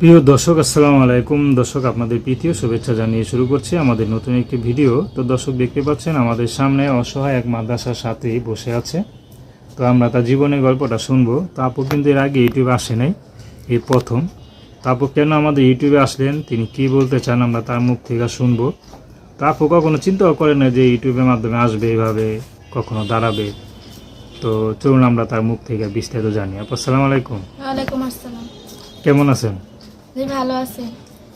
প্রিয় দর্শক আসসালামু আলাইকুম। দর্শক আপনাদের প্রীতীয় শুভেচ্ছা জানিয়ে শুরু করছি আমাদের নতুন একটি ভিডিও। তো দর্শক দেখতে পাচ্ছেন আমাদের সামনে অসহায় এক মাদ্রাসার সাথে বসে আছে। তো আমরা তার জীবনের গল্পটা শুনব। তো আপু কিন্তু এর আগে ইউটিউবে আসে নাই এই প্রথম। তো আপু কেন আমাদের ইউটিউবে আসলেন তিনি কি বলতে চান আমরা তার মুখ থেকে শুনব। তো আপু কখনো চিন্তাও করে না যে ইউটিউবের মাধ্যমে আসবে এভাবে কখনো দাঁড়াবে। তো চলুন আমরা তার মুখ থেকে বিস্তারিত জানি। আপু আসসালামু আলাইকুম। ওয়ালাইকুম আসসালাম। কেমন আছেন? জি ভালো আছে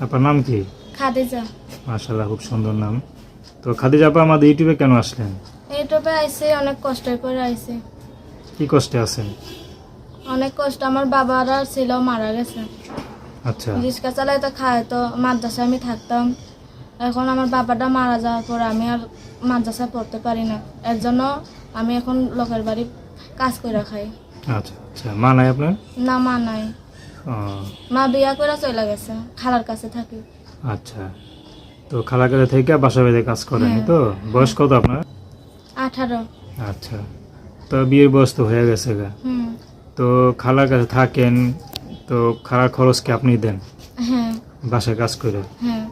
আপনার নাম কি? খাদিজা। মাশাল্লাহ খুব সুন্দর নাম। তো খাদিজা আপা আমাদের ইউটিউবে কেন আসলেন? ইউটিউবে আইসে অনেক কষ্টের পরে আইসে। কি কষ্টে আছেন? অনেক কষ্ট আমার বাবারা ছিল মারা গেছে। আচ্ছা। রিক্সা চালাইতে খায় তো মাদ্রাসায় আমি থাকতাম। এখন আমার বাবাটা মারা যাওয়ার পর আমি আর মাদ্রাসায় পড়তে পারি না। এর জন্য আমি এখন লোকের বাড়ি কাজ করে খাই। আচ্ছা আচ্ছা। মা নাই আপনার? না মা নাই। মা বিয়া করে চলে গেছে খালার কাছে থাকি। আচ্ছা। তো খালার কাছে থেকে বাসা বেঁধে কাজ করেন হ্যাঁ। তো? বয়স কত আপনার? আঠারো। আচ্ছা। তো বিয়ের বয়স তো হয়ে গেছে গা। তো খালার কাছে থাকেন তো খালার খরচ কি আপনি দেন? হ্যাঁ। বাসায় কাজ করে? হ্যাঁ।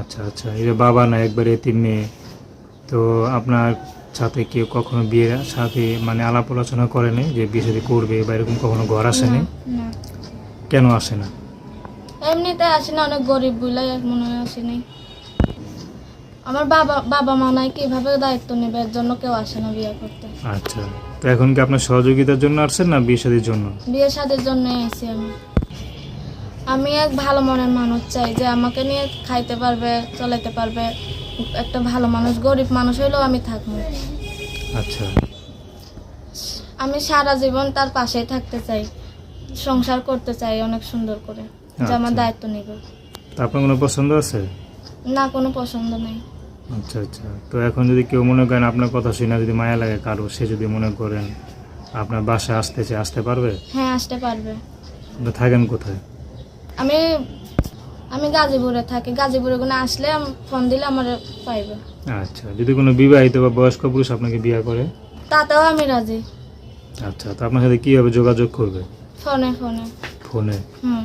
আচ্ছা আচ্ছা। এই যে বাবা না একবার এতিম মেয়ে। তো আপনার সাথে কেউ কখনো বিয়ের সাথে মানে আলাপ আলোচনা করেনি যে বিয়ে সাথে করবে বা এরকম কখনো ঘর আসেনি? কেন আসে না? এমনিতে আসি না অনেক গরিব বলে মনে হয় আসেনি আমার বাবা বাবা মা নাই কীভাবে দায়িত্ব নেবে? এর জন্য কেউ আসে না বিয়ে করতে। আচ্ছা তো এখন কি আপনার সহযোগিতার জন্য আসছেন না বিয়ে শাদির জন্য? বিয়ে শাদির জন্য আইসি আমি। আমি এক ভালো মনের মানুষ চাই যে আমাকে নিয়ে খাইতে পারবে চলাইতে পারবে। একটা ভালো মানুষ গরিব মানুষ হইলেও আমি থাকব। আচ্ছা। আমি সারা জীবন তার পাশেই থাকতে চাই। সংসার করতে চাই অনেক সুন্দর করে যে আমার আচ্ছা। দায়িত্ব নেবে। তো আপনার কোনো পছন্দ আছে? না কোনো পছন্দ নেই। আচ্ছা আচ্ছা। তো এখন যদি কেউ মনে করেন আপনার কথা শুনে যদি মায়া লাগে কারও সে যদি মনে করেন আপনার বাসায় আসতে চায় আসতে পারবে? হ্যাঁ আসতে পারবে। আপনি থাকেন কোথায়? আমি আমি গাজীপুরে থাকি। গাজীপুরে কোনো আসলে আম- ফোন দিলে আমার পাইবে। আচ্ছা যদি কোনো বিবাহিত বা বয়স্ক পুরুষ আপনাকে বিয়ে করে? তাতেও আমি রাজি। আচ্ছা তো আপনার সাথে কীভাবে যোগাযোগ করবে? ফোনে ফোনে। ফোনে? হুম।